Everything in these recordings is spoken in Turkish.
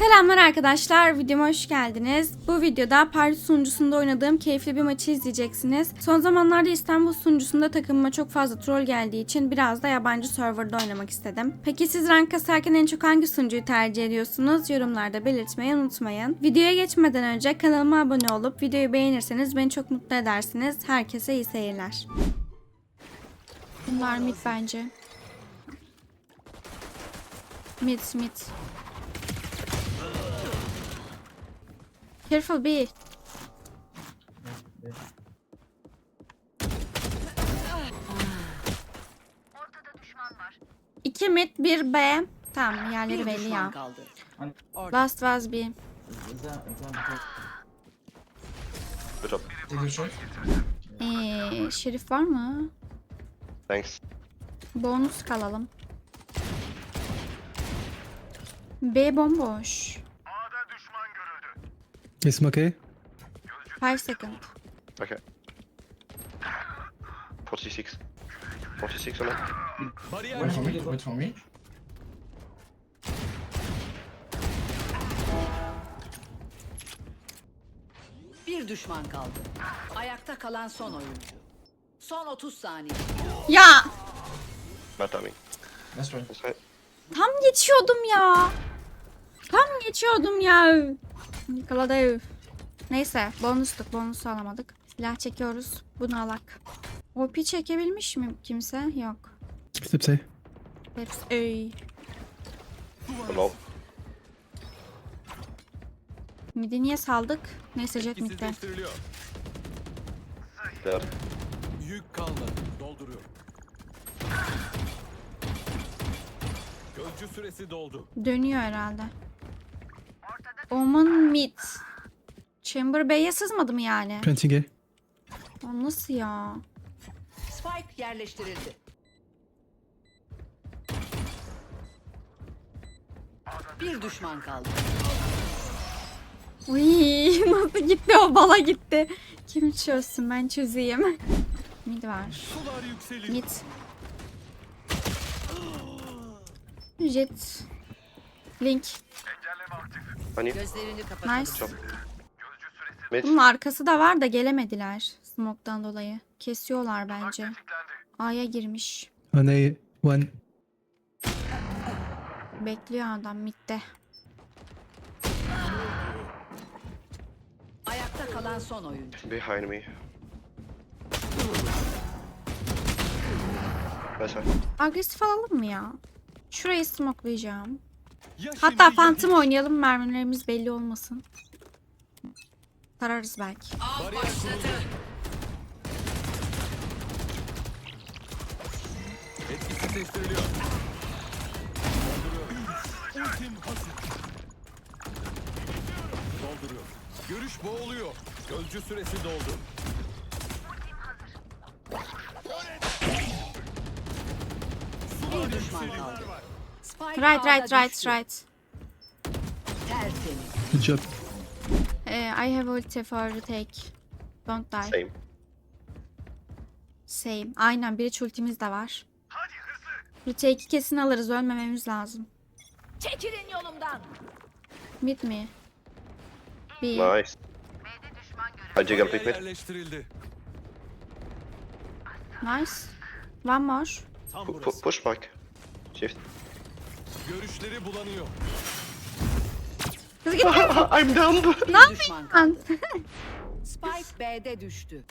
Selamlar arkadaşlar, videoma hoş geldiniz. Bu videoda Paris sunucusunda oynadığım keyifli bir maçı izleyeceksiniz. Son zamanlarda İstanbul sunucusunda takımıma çok fazla troll geldiği için biraz da yabancı serverda oynamak istedim. Peki siz rank kasarken en çok hangi sunucuyu tercih ediyorsunuz? Yorumlarda belirtmeyi unutmayın. Videoya geçmeden önce kanalıma abone olup videoyu beğenirseniz beni çok mutlu edersiniz. Herkese iyi seyirler. Bunlar mid bence. Mid mid. Careful B. İki mid, bir B. Tamam yerleri belli ya. kaldı. Last was B. Good job. Ee, şerif var mı? Thanks. Bonus kalalım. B bomboş. Is okay? 5 second. Okay. 46. 46 on it. Wait for me. Wait for me. Bir düşman kaldı. Ayakta kalan son oyuncu. Son 30 saniye. Ya Bad timing. That's right. That's right. tam geçiyordum ya. Tam geçiyordum ya. Yakaladı. Neyse bonusluk bonusu alamadık. Silah çekiyoruz. Bunu alak. OP çekebilmiş mi kimse? Yok. Say. Hepsi Ey. Hello. Midi niye saldık? Neyse jet midde. Yük kalmadı. Dolduruyor. Gözcü süresi doldu. Dönüyor herhalde. Oman mid. Chamber B'ye sızmadı mı yani? Planting A. O nasıl ya? Spike yerleştirildi. Bir düşman kaldı. Uy nasıl gitti o bala gitti. Kim çözsün ben çözeyim. Mid var. Sular yükseliyor. Mid. Jet. Link. Gözlerini kapatalım. Nice. Mid. Bunun arkası da var da gelemediler. Smoke'tan dolayı. Kesiyorlar bence. A'ya girmiş. On A. One. Bekliyor adam midde. Ayakta kalan son oyuncu. Behind me. Right. Agresif alalım mı ya? Şurayı smokelayacağım. Hatta Phantom oynayalım mermilerimiz belli olmasın. Tararız belki. Kuruldu. Etkisizleştiriliyor. Dolduruyor. Ultim hazır. Dolduruyor. Görüş boğuluyor. Gözcü süresi doldu. Bir düşman kaldı. Right right right right. Tertemiz. Good job. Eh, I have ulti for retake. Don't die. Same. Same. Aynen bir ultimiz de var. Retake'i kesin alırız. Ölmememiz lazım. Çekilin yolumdan. Mid mi? Bir. Nice. Jiggle Bariyer pick mid. yerleştirildi. Nice. One more. Tam Pu- pu- burası. push back. Shift. Görüşleri bulanıyor. Kız git. I'm dumb. Kaldı. lan. Spike B'de düştü.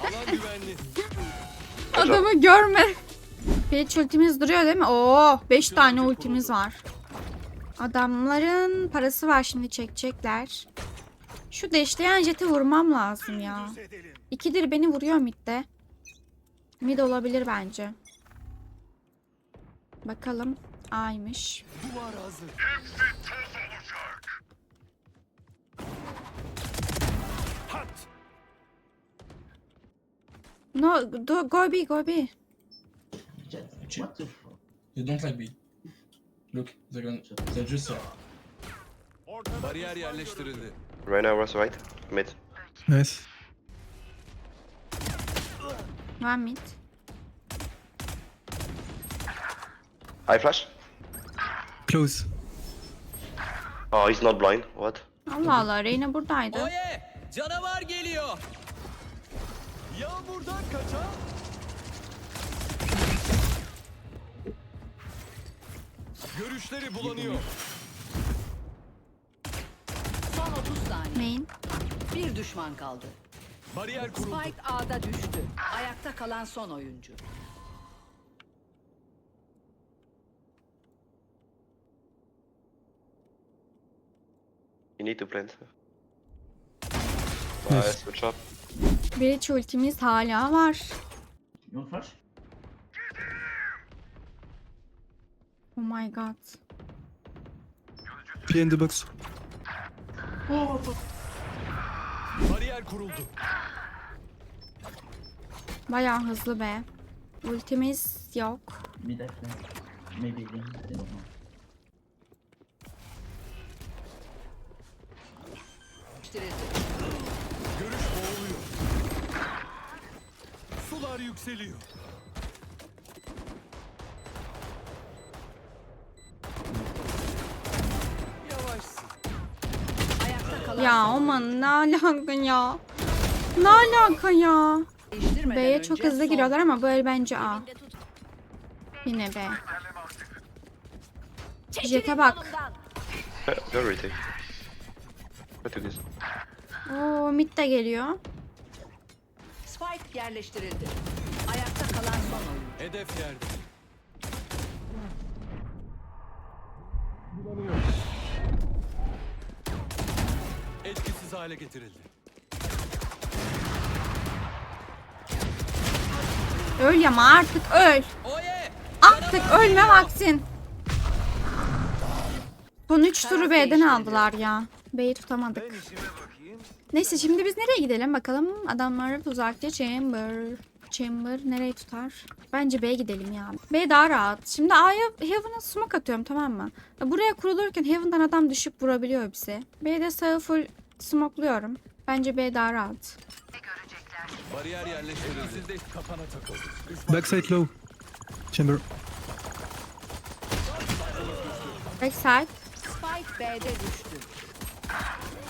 Alan güvenli. Adamı görme. Bir ultimiz duruyor değil mi? Oo, 5 tane ultimiz var. Adamların parası var şimdi çekecekler. Şu deşleyen jeti vurmam lazım ya. İkidir beni vuruyor midde. Mid olabilir bence. Bakalım. A'ymış. Duvar hazır. Hat. No, do, go B, go B. Cheat. You don't like B. Look, they're gonna. They're just. Uh, Bariyer yerleştirildi. Reyna was right. Mid. Nice. One mid. I flash. Close. Oh, he's not blind. What? Allah Allah Reyna buradaydı. Oye! Canavar geliyor. Yağmurdan kaçan. Görüşleri bulanıyor. Son 30 saniye. Main. Bir düşman kaldı. Bariyer kuruldu. Spike A'da düştü. Ayakta kalan son oyuncu. You need to plant. Nice. Nice, good job. Breach ultimiz hala var. You want flash? Oh my god. P in the box. Bariyer kuruldu. Bayağı hızlı be. Ultimiz yok. Mid I flank. Maybe again. I don't know. Değiştirildi. Görüş boğuluyor. Sular yükseliyor. Yavaşsın. Ayakta kalan Ya aman ne alaka ya. Ne alaka ya. Değiştirmeden B'ye çok önce hızlı son- giriyorlar ama böyle bence A. Yine B. Jet'e bak. To this. Oo mid de geliyor. Spike yerleştirildi. Ayakta kalan son oyuncu. Hedef yerde. Etkisiz hale getirildi. Öl ama artık öl. Oye! Artık ölme vaktin. Son 3 turu B'den aldılar ya. B'yi tutamadık. Neyse şimdi biz nereye gidelim bakalım. Adamlar tuzakta Chamber. Chamber nereye tutar? Bence B'ye gidelim ya. B daha rahat. Şimdi A'ya Heaven'a smoke atıyorum tamam mı? Buraya kurulurken Heaven'dan adam düşüp vurabiliyor bize. B'de sağı full smokluyorum. Bence B daha rahat. Bariyer yerleştirildi. Etkisizleş kafana takıldı. Düşman Backside low. Chamber. Backside. Spike B'de düştü.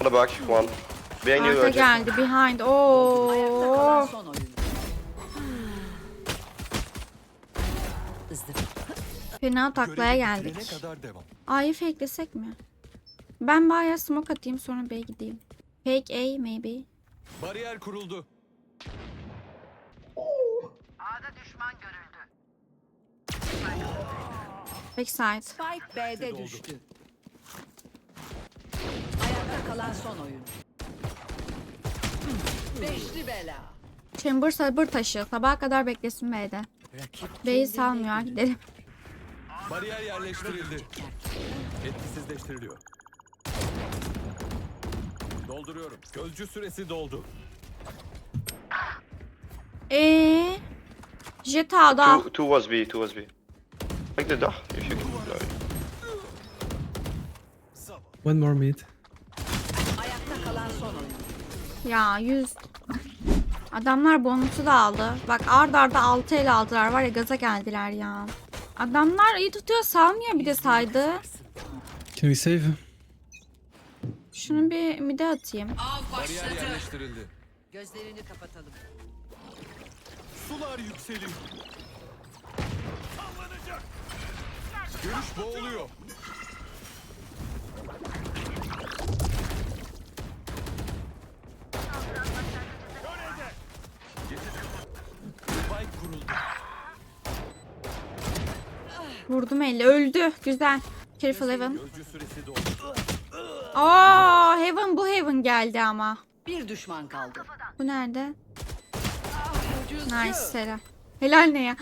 On the back, one. Behind you, Arka Jet. geldi. Behind. Oo. son. Fena taklaya geldik. kadar devam. A'yı fakelesek mi? Ben B'ye smoke atayım sonra B'ye gideyim. Fake A maybe. Bariyer kuruldu. Backside. Spike B'de düştü. Ayakta kalan son oyuncu. Beşli bela. Chamber sabır taşı. Sabaha kadar beklesin B'de. B'yi salmıyor. Gidelim. Bariyer yerleştirildi. Etkisizleştiriliyor. Dolduruyorum. Gözcü süresi doldu. Eee? Jet aldı. al. Two, two was B, two was B. Take the door if you can. One more mid. Ayakta kalan son. Ya 100. Adamlar bonusu da aldı. Bak ard arda 6 el aldılar. Var ya gaza geldiler ya. Adamlar iyi tutuyor salmıyor bir de saydı. Can we save? Şunu bir mide atayım. Yerleştirildi. Gözlerini kapatalım. Sular yükseliyor. Sallanacak. Görüş boğuluyor. Spike kuruldu. Vurdum elle. Öldü. Güzel. Careful Heaven. Aa, Heaven bu Heaven geldi ama. Bir düşman kaldı. Bu nerede? Nice helal. Helal ne ya?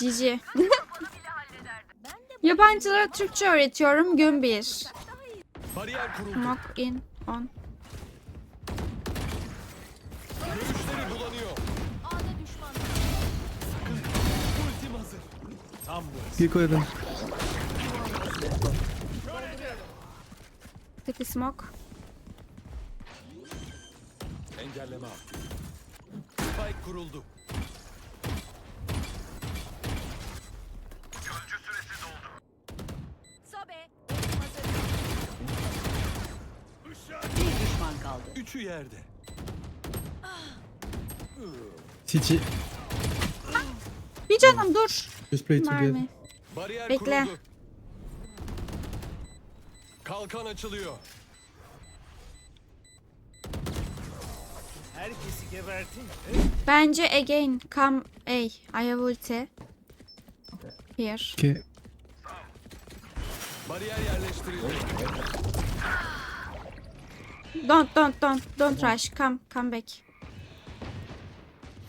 Cici. Yabancılara Türkçe öğretiyorum gün bir. Smoke in on. Gecko jeden. Taki smok. Engelleme aktif. Spike kuruldu. Bir düşman kaldı. Üçü yerde. Çiçi. Bir canım dur. Just play together. Bariyer Bekle. kuruldu. Kalkan açılıyor. Herkesi gebertin. Bence again come A. I have ulti. Here. Okay. Bariyer yerleştirildi. Don't don't don't don't rush. Come come back.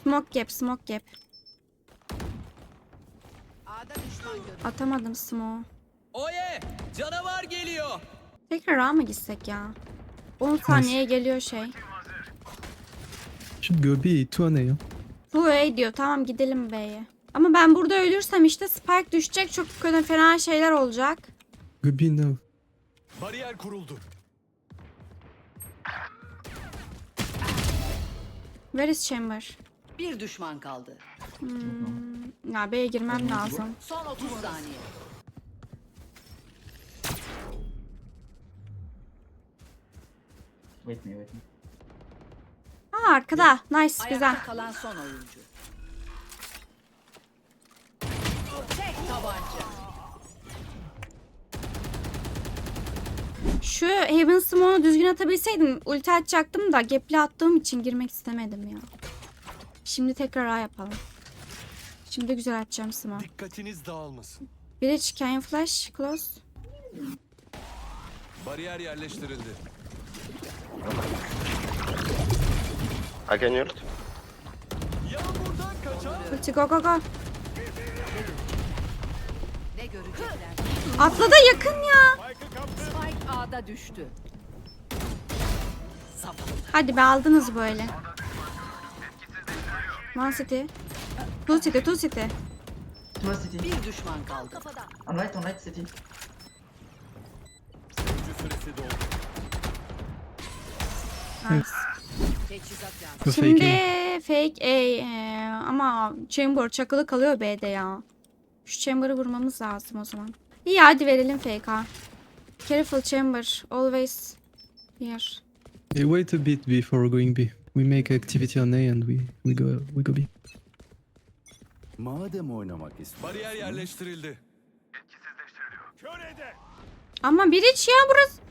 Smoke gap smoke gap. Atamadım smoke. Oye! Canavar geliyor. Tekrar A mı gitsek ya? 10 saniyeye geliyor şey. Should go B. Two on A. huh? Bu A diyor. Tamam gidelim B'ye. Ama ben burada ölürsem işte Spike düşecek. Çok kötü fena şeyler olacak. B now. Bariyer kuruldu. Where is chamber? Bir düşman kaldı. Hmm, ya B'ye girmem lazım. Son 30 saniye. Wait me, wait me. Aa arkada. Nice Ayakta güzel. kalan son oyuncu. Tek tabanca. Şu Heaven Smoke'u düzgün atabilseydim ulti atacaktım da gapli attığım için girmek istemedim ya. Şimdi tekrar A yapalım. Şimdi güzel atacağım Smoke. Dikkatiniz dağılmasın. Bridge can you flash close? Bariyer yerleştirildi. I can ult. Yağmurdan kaçan Ulti go go go. Ne görecekler? Atladı yakın ya. Spike A'da düştü. Hadi be aldınız böyle. One city. Two city, two city. Two city. Bir düşman kaldı. On right, on right city. Nice. Şimdi fake A. fake A ee, ama chamber çakılı kalıyor B'de ya. Şu chamber'ı vurmamız lazım o zaman. İyi hadi verelim fake A. Careful chamber. Always here. Hey, wait a bit before going B. We make activity on A and we we go we go B. Madem oynamak istiyorsun. Bariyer yerleştirildi. Kör eder. Ama bir iç ya burası.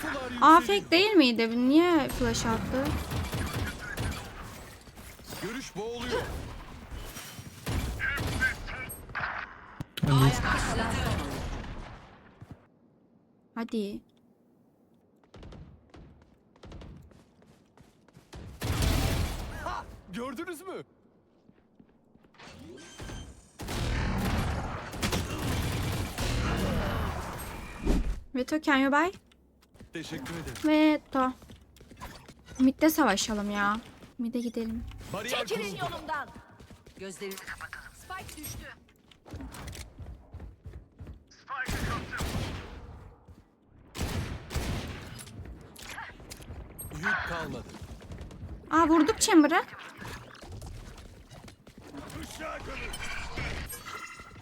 Sular A yükseliyor. fake değil miydi? Niye flash attı? Görüş boğuluyor. Hadi. Gördünüz mü? Veto can you buy? Teşekkür ederim. Veto. Mid'de savaşalım ya. Mid'e gidelim. Bariyer kuruldu. yolumdan. Gözlerini kapatın. Spike düştü. Yük kalmadı. Aa vurduk chamber'ı.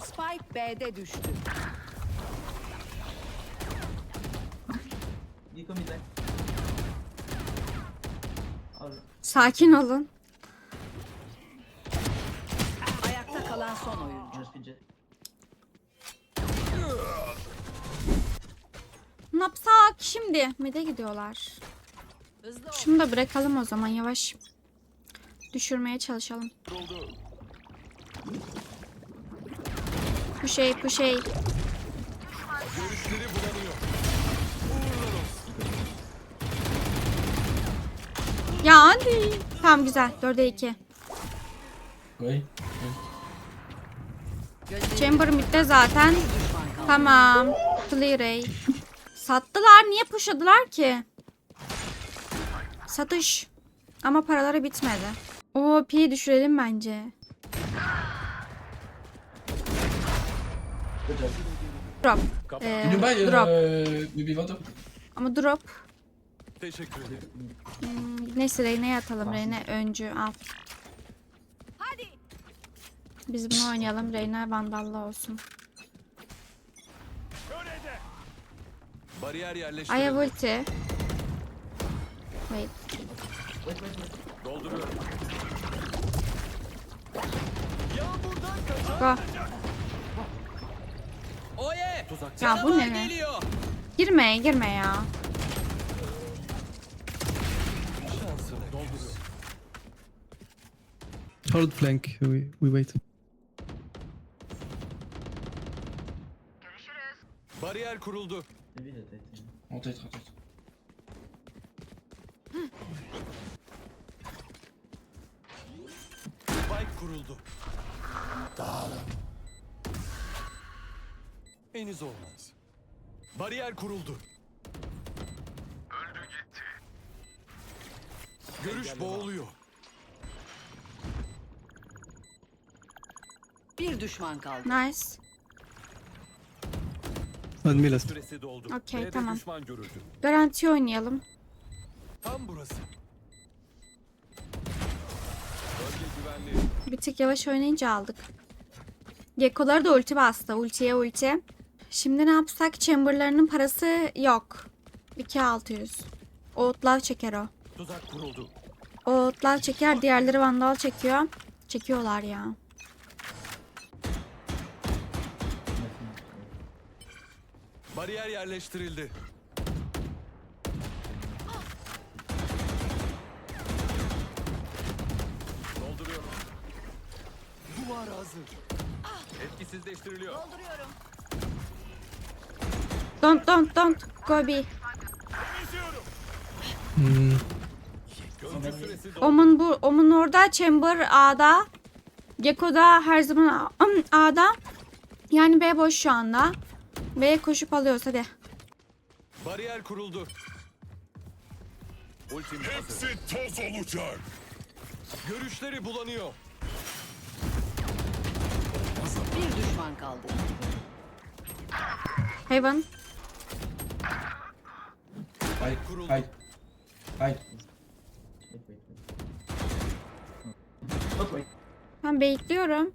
Spike B'de düştü. Sakin olun. Ayakta kalan son oyuncu. fidget. Ne yapsak şimdi? Mid'e gidiyorlar. Şunu da bırakalım o zaman yavaş. Düşürmeye çalışalım. Şey bu şey. Görüşleri bulanıyor. Uğurlar olsun. Ya hadi. Tamam güzel. 4'e 2. Go A. Gözlerini Chamber mid'de zaten. Tamam. Clear A. Sattılar. Niye pushladılar ki? Satış. Ama paraları bitmedi. O P'yi düşürelim bence. Drop. Ee, drop. uh? Ama drop. Teşekkür ederim. Hmm, neyse Reyne'ye atalım. Reyne öncü al. Hadi. Biz bunu oynayalım. Reyne vandallı olsun. Bariyer yerleştirildi. have ulti. Wait. Dolduruyorum. Yağmurdan Go. kaçan. Oye! Tuzak Ya bu ne? geliyor. Girme girme ya. Şansını dolduruyor. Hold flank. We we wait. Bariyer kuruldu. The dead. Rotate, rotate. Spike kuruldu. Dağılın. Henüz olmaz. Bariyer kuruldu. Öldü gitti. Görüş boğuluyor. Bir düşman kaldı. Nice. Me last. Süresi doldu. Okey, B'de tamam. düşman görüldü. Garanti oynayalım. Tam burası. Bölge güvenli. Bir tık yavaş oynayınca aldık. Gekko'ları da ulti bastı. Ultiye ulti. Şimdi ne yapsak? Chamber'larının parası yok. 2600. Outlaw çeker o. Tuzak kuruldu. O Outlaw çeker. Diğerleri Vandal çekiyor. Çekiyorlar ya. Bariyer yerleştirildi. Dolduruyorum. Duvar hazır. Etkisizleştiriliyor. Don't don't don't. Go B. Hmm. Süresi doldu. Omun bu Omun orada, Chamber A'da. Gekko da her zaman A- A'da. Yani B boş şu anda. B koşup alıyoruz hadi. Bariyer kuruldu. Ultim hazır. Hepsi toz olacak. Görüşleri bulanıyor. Bir düşman kaldı. Wait, wait. Not wait. Ben bekliyorum.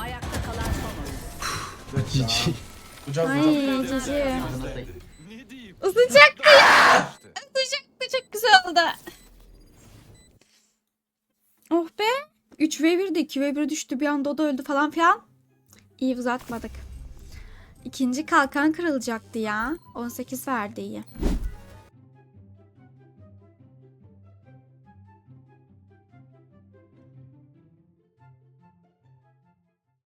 Ayakta kalan son oyuncu. Good job. GG. Ay cici. Isınacaktı ya. Isınacaktı çok güzel oldu. Oh be. 3v1'de 2v1 düştü bir anda o da öldü falan filan. İyi uzatmadık. İkinci kalkan kırılacaktı ya. 18 verdi iyi.